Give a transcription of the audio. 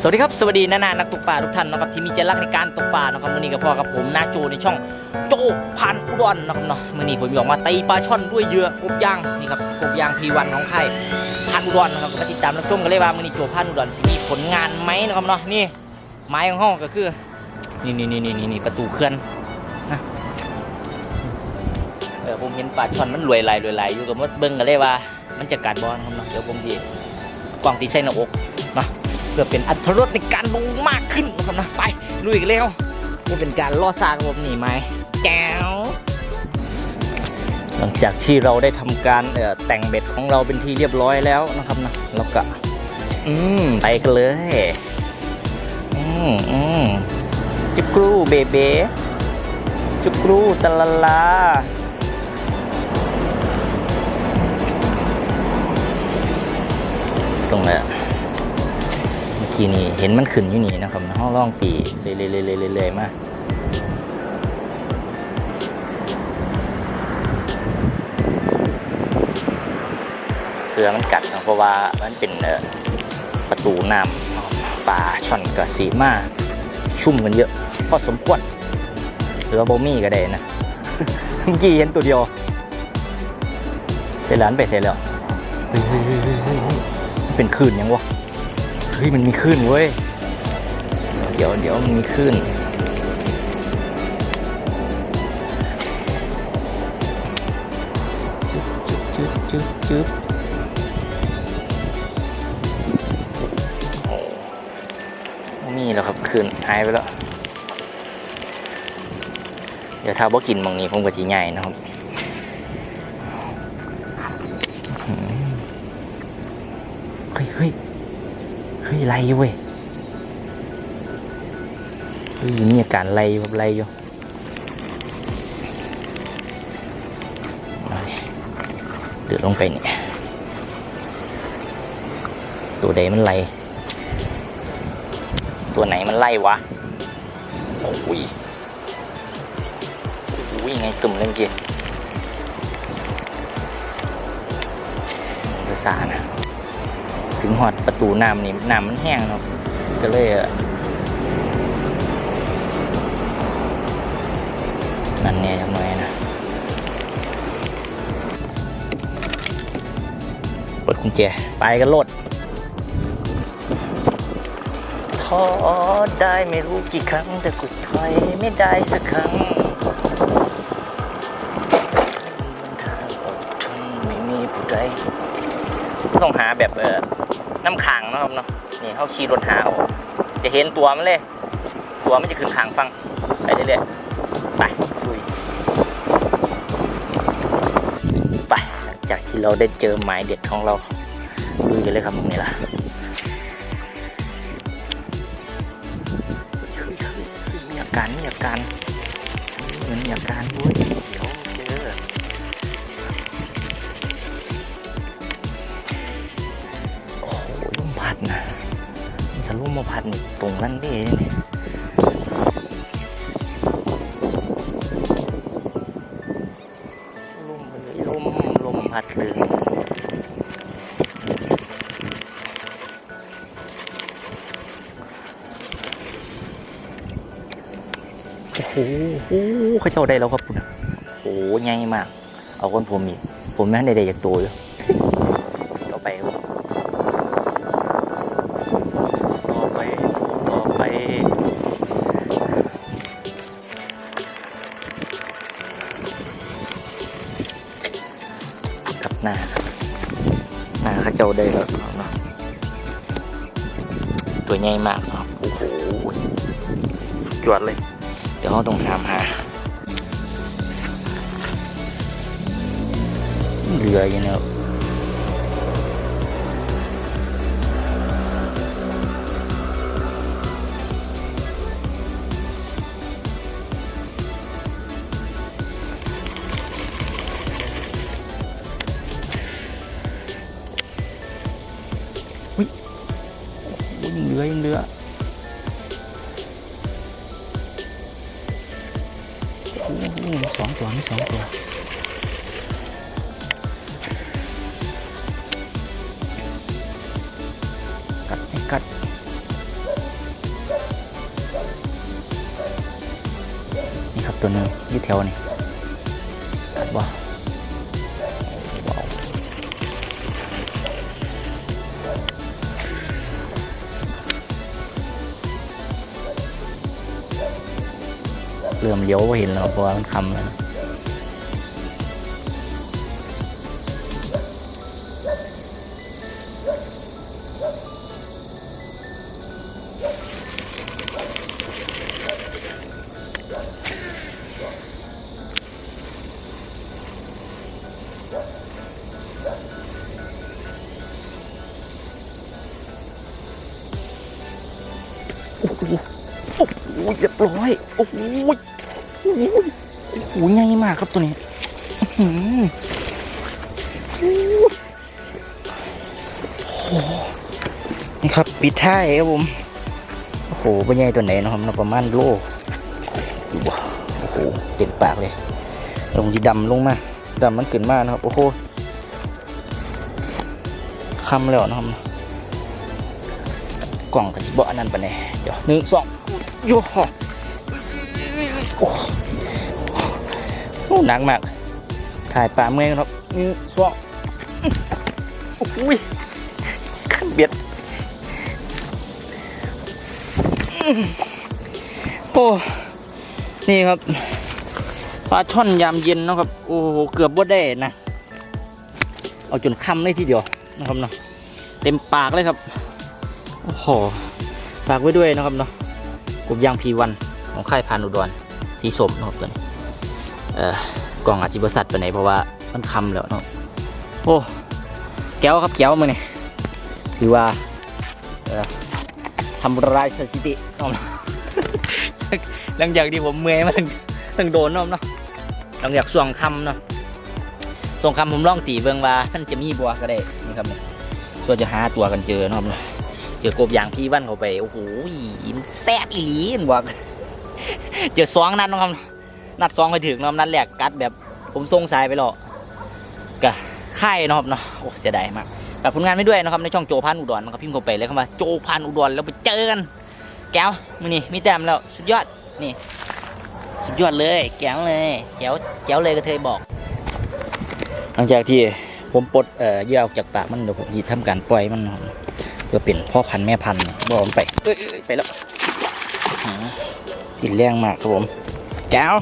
สวัสดีครับ สวัสดีนานานักตกปลาทุกท่านนะครับที่มีใจรักในการตกปลานะครับมือนี้กับพ่อกับผมนาโจในช่องโจพันอุดรนะครับเนาะมือนี้ผมอยากมาตีปลาช่อนด้วยเยือกบยางนี่ครับกบยางพีวันของใครพันอุดรนะครับก็มาติดตามรับชมกันเลยว่ามือนี้โจพันอุดรสิมีผลงานไหมนะครับเนาะนี่ไม้ของห้องก็คือนี่นี่นี่นี่นี่ประตูเคลื่อนนะเออผมเห็นปลาช่อนมันรวยไหลรวยไหลอยู่กับมดเบิ้งกันเลยว่า มันจะกัดบอลครับเนาะเดี๋ยวผมดีกล่องตีใส่หน้าอกเนาะ พื่อเป็นอัตรรสในการลงมากขึ้นนะครับนะไปลุยกันแล้วนี่เป็นการล่อซากระบบหนีไหมแก้วหลังจากที่เราได้ทำการแต่งเบ็ดของเราเป็นที่เรียบร้อยแล้วนะครับนะเราก็อืมไปกันเลยอืมอืมจุกรูเบเบจุกรูตะละลาตรงไหนอะ เมื่อกี้นี่เห็นมันขึ้นอยู่นี่นะครับห้องร่องตีเลยเลยเลยเลยเลยมาเพื่อมันกัดเนาะเพราะว่ามันเป็นเอ่อประตูน้ำเนาะป่าช่อนกับสีมาชุ่มกันเยอะพอสมควรหรือว่าโบมี่ก็ได้นะเมื่อกี้เห็นตัวเดียวเสร็จแล้วไปเสร็จแล้วเฮ้ยเฮ้ยเฮ้ยเฮ้ยเฮ้ยเฮ้ยมันเป็นคลื่นยังวะ เฮ้ยมันมีคลื่นเว้ย เดี๋ยวเดี๋ยวมันมีคลื่นจึ๊บจึ๊บจึ๊บจึ๊บโอ้ไม่มีแล้วครับคลื่นหายไปแล้ว เดี๋ยวถ้าบ่กินหมองนี้ผมก็จะใหญ่นะครับ ยไล่เว้ยมีอาการไล่อยู่ครับไล่อยู่เดือดลงไปเนี่ย ตัวใดมันไล่ตัวไหนมันไล่วะ โอ้ยโอ้ยไงตุ่มเลยเมื่อกี้ภาษานะ ถึงหอดประตูน้ำนี่น้ำมันแห้งเนาะก็เลยนั่นเนี่ยจังหน่อยนะปลดกุญแจไปกันโลดท้อได้ไม่รู้กี่ครั้ง แต่กุดถอยไม่ได้สักครั้งทาอดทนไม่มีผู้ใดต้องหาแบบเออ น้ำขังนะครับเนาะนี่เขาขี่รถหาเอาจะเห็นตัวมันเลย ตัวมันจะขึ้นขางฟังไปเรื่อยๆไปลุยไปหลังจากที่เราได้เจอหมายเด็ดของเราลุยกันเลยครับตรงนี้ล่ะเฮ้ยเฮ้ยเฮ้ยมีอาการมีอาการเหมือนมีอาการด้วย ตรงนั้นดิเนี่ยลมเลยลมลมพัดเลยโอ้โหโอ้เขาเจ้าได้แล้วครับคุณโอ้โหใหญ่มาก เอาคนผมอีกผมไม่ได้ได้จากตัวอยู่ต่อไปครับ กับหน้าหน้าเขาเจ้าได้แล้วเนาะตัวใหญ่มากเนาะโอ้โหจวดเลย เดี๋ยวเราต้องตามหาเรืออยู่เนี่ย ยังเหลือยังเหลือสองตัวมีสองตัวกัดไม่กัดนี่ครับตัวนึงยี่แถวนี่กัดบ่ เริ่มเลี้ยวเห็นแล้วเพราะว่ามันคำแล้วโอ้โห อ้โหเรียบร้อย โอ้โหโอ้โหโอ้โหใหญ่มากครับตัวนี้อื้อหือโอ้โหนี่ครับปิดท้ายครับผม โอ้โหเป็นใหญ่ตัวไหนนะครับประมาณโลโอ้โหเต็มปากเลย ลงที่ดำลงมาดำมันขึ้นมากนะครับ โอ้โหคำแล้วนะครับกล่องกับชิบอันนั้นปะเนี่ยเดี๋ยวหนึ่งสอง โย่โอ้โหหนักมาก ถ่ายปลาเมื่อยครับนึ่งสองโอ้โหขั้นเบียด โอ้ นี่ครับ ปลาช่อนยามเย็นนะครับ โอ้โห เกือบว่ได้นะ เอาจนค่ำเลยทีเดียวนะครับเนาะ เต็มปากเลยครับ โอ้โห ฝากไว้ด้วยนะครับเนาะ กบยางพีวันของค่ายพานุดรสีสมนะครับตัวนี้เอ่อกล่องอาจิบสัตว์ไปไหนเพราะว่ามันคำแล้วเนาะโอ้แก้วครับแก้วมือนี่คือว่าทำลายสถิติเนาะหลังจากที่ผมเมื่อยมาตั้งตั้งโดนเนาะเนาะหลังจากส่วงคำเนาะส่วงคำผมล่องตีเบิงว่าท่านจะมีบัวก็ได้นี่ครับเนี่ยส่วนจะหาตัวกันเจอเนาะเนาะ เจอกบยางพี่วันเข้าไป โอ้โหมันแซ่บอีหลีนบอกเจอสองนัดนะครับนัดสองไปถึงนะครับนัดแรกกัดแบบผมส่งสายไปหรอกกะค่ายนะครับเนาะโอ้เสียดายมากฝากผลงานไม่ด้วยนะครับในช่องโจพันอุดรนะครับพิมพ์เข้าไปเลยคำว่าโจพันอุดรแล้วไปเจอกันแก้วมือนี่มีแต้มแล้วสุดยอดนี่ สุดยอดเลยแก้วเลยแก้วแก้วเลยก็เธอบอก หลังจากที่ผมปลดเอ่อเยื่อออกจากปากมันเดี๋ยวผมจะทำการปล่อยมันนะครับ เพื่อเป็นพ่อพันธุ์แม่พันธุ์บอกไปเอ้ยไปแล้วอื้อหือติดแรงมากครับผมแจ้ว